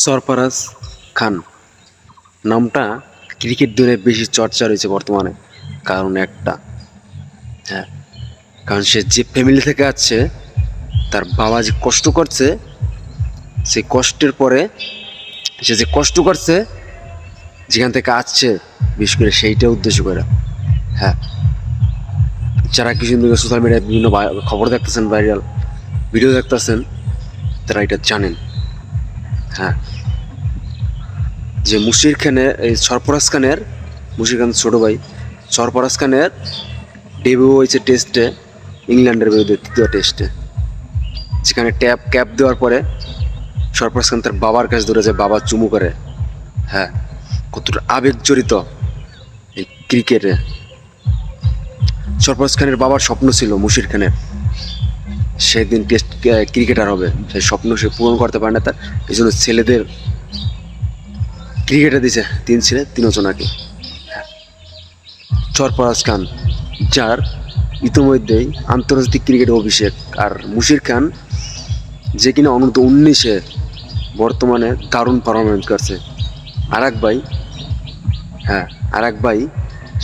সরফরাজ খান। নামটা ক্রিকেট দলে বেশি চর্চা রয়েছে বর্তমানে, কারণ একটা। হ্যাঁ কারণ সে যে ফ্যামিলি থেকে আসছে, তার বাবা যে কষ্ট করছে, সেই কষ্টের পরে সে যে কষ্ট করছে, যেখান থেকে আসছে, বিশেষ করে সেইটা উদ্দেশ্য করে। হ্যাঁ যারা কিছুদিন ধরে সোশ্যাল মিডিয়ায় বিভিন্ন খবর দেখতেছেন ভাইরাল ভিডিও দেখতেছেন, তারা এটা জানেন। হ্যাঁ। যে মুশির খানের, এই সরফরাজ খানের, মুশির খান ছোট ভাই, সরফরাজ খানের ডেবিউ হয়েছে টেস্টে ইংল্যান্ডের বিরুদ্ধে তৃতীয় টেস্টে যেখানে ট্যাপ ক্যাপ দেওয়ার পরে সরফরাজ খান তার বাবার কাছে ধরে যায়, বাবা চুমু করে। হ্যাঁ কতটা আবেগ জড়িত এই ক্রিকেটে সরফরাজ খানের বাবার স্বপ্ন ছিল মুশির খানের। সেদিন টেস্ট ক্রিকেটার হবে। সেই স্বপ্ন সে পূরণ করতে পারে না তার। এই জন্য ছেলেদের ক্রিকেটে দিছে তিন ছেলে তিনজনাকে সরফরাজ খান, যার ইতিমধ্যেই আন্তর্জাতিক ক্রিকেটে অভিষেক। আর মুশির খান, যে কিনা অনূর্ধ্ব উনিশে বর্তমানে দারুণ পারফরমেন্স করছে। আর এক ভাই হ্যাঁ আর এক ভাই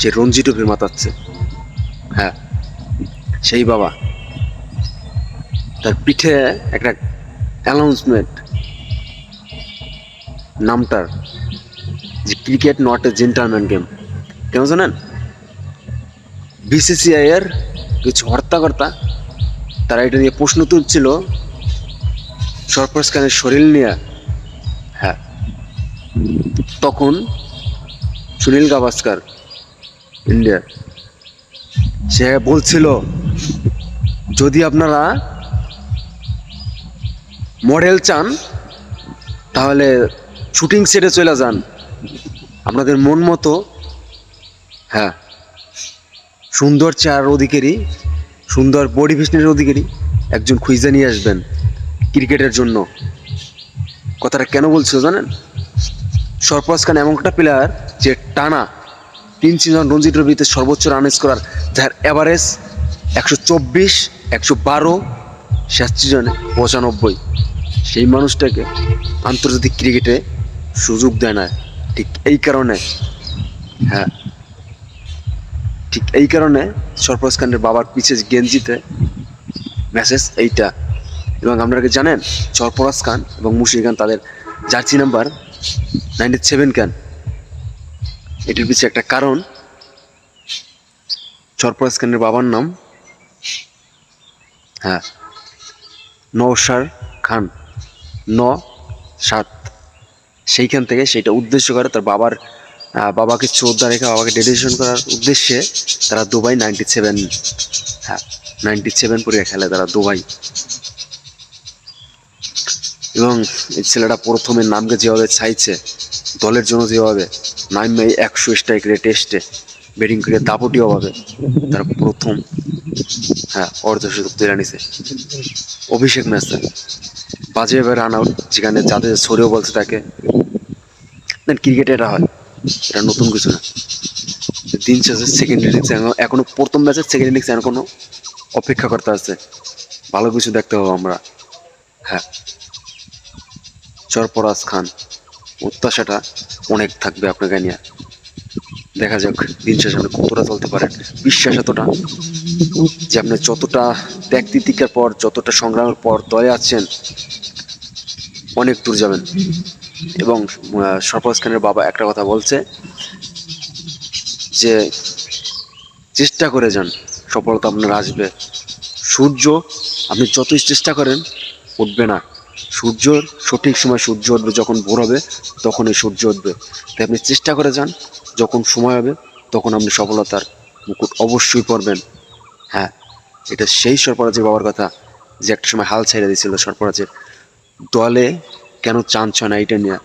সে রঞ্জি ট্রফি মাতাচ্ছে। হ্যাঁ সেই বাবা। তার পিঠে একটা অ্যানাউন্সমেন্ট নামটার, যে cricket not a gentleman game কেন জানেন? বিসিসিআই এর কিছু হর্তাকর্তা, তারা এটা নিয়ে প্রশ্ন তুলছিল, সরফরাজ খানের শরীর নিয়ে। হ্যাঁ। তখন সুনীল গাভাস্কার ইন্ডিয়া সে বলছিল, যদি আপনারা মডেল চান, তাহলে শুটিং সেটে চলে যান। আপনাদের মন মতো হ্যাঁ সুন্দর চার অধিকারী, সুন্দর বডি ফিটনেসের অধিকারী একজন খুঁজে নিয়ে আসবেন ক্রিকেটের জন্য। কথাটা কেন বলছিল জানেন? সরফরাজ খান এমন একটা প্লেয়ার যে টানা তিন সিজন রঞ্জি ট্রফিতে সর্বোচ্চ রান করার যার অ্যাভারেজ একশো চব্বিশ, একশো বারো, শেষ সিজনে পঁচানব্বই। সেই মানুষটাকে আন্তর্জাতিক ক্রিকেটে সুযোগ দেয় না। ঠিক এই কারণে হ্যাঁ। ঠিক এই কারণে সরফরাজ খানের বাবার পিছে গেঞ্জিতে মেসেজ এইটা। এবং আপনারা কি জানেন, সরফরাজ খান এবং মুশির খান তাদের jersey number ninety seven Khan এটির পিছে একটা কারণ, সরফরাজ খানের বাবার নাম হ্যাঁ নৌসার খান। ন, সাত। সেইখান থেকে সেটা উদ্দেশ্য করে তার বাবার বাবাকে শ্রদ্ধা রেখে বাবাকে ডেডিকেশন করার উদ্দেশ্যে তারা দুবাই নাইনটি সেভেন হ্যাঁ নাইনটি সেভেন পরে খেলে তারা দুবাই। এবং এই ছেলেটা প্রথমে নামকে যেভাবে চাইছে দলের জন্য যেভাবে নামে একশো স্ট্রাইক রে টেস্টে ব্যাটিং করে দাপটি অভাবে তার প্রথম হ্যাঁ অর্ধশতক তুলে নিছে। অভিষেক ম্যাচে বাজেভাবে রান আউট যেখানে যাদের ছড়িয়েও বলছে তাকে দেন ক্রিকেটে এটা হয়, এটা নতুন কিছু না। দিন শেষে সেকেন্ড ইনিংস এখনও প্রথম ম্যাচের সেকেন্ড ইনিংস এখনও অপেক্ষা করতে আছে ভালো কিছু দেখতে হবে আমরা। হ্যাঁ। সরফরাজ খান প্রত্যাশাটা অনেক থাকবে আপনাকে নিয়ে। দেখা যাক, দিন শেষে আপনি কতটা চলতে পারেন। বিশ্বাস এতটা যে আপনি যতটা ত্যাগ তিতিকার পর, যতটা সংগ্রামের পর দলে আছেন, অনেক দূর যাবেন। এবং সরফরাজ খানের বাবা একটা কথা বলছে যে, চেষ্টা করে যান, সফলতা আপনার আসবে। সূর্য, আপনি যতই চেষ্টা করেন, উঠবে না। সূর্যর সঠিক সময় সূর্য উঠবে যখন ভোর হবে, তখনই সূর্য উঠবে। তাই আপনি চেষ্টা করে যান, যখন সময় হবে, তখন আপনি সফলতার মুকুট অবশ্যই পড়বেন হ্যাঁ এটা সেই সরপরাজের বাবার কথা, যে একটা সময় হাল ছেড়ে দিয়েছিল সরপরাজের দলে কেন চান্স হয় না এটা নিয়ে?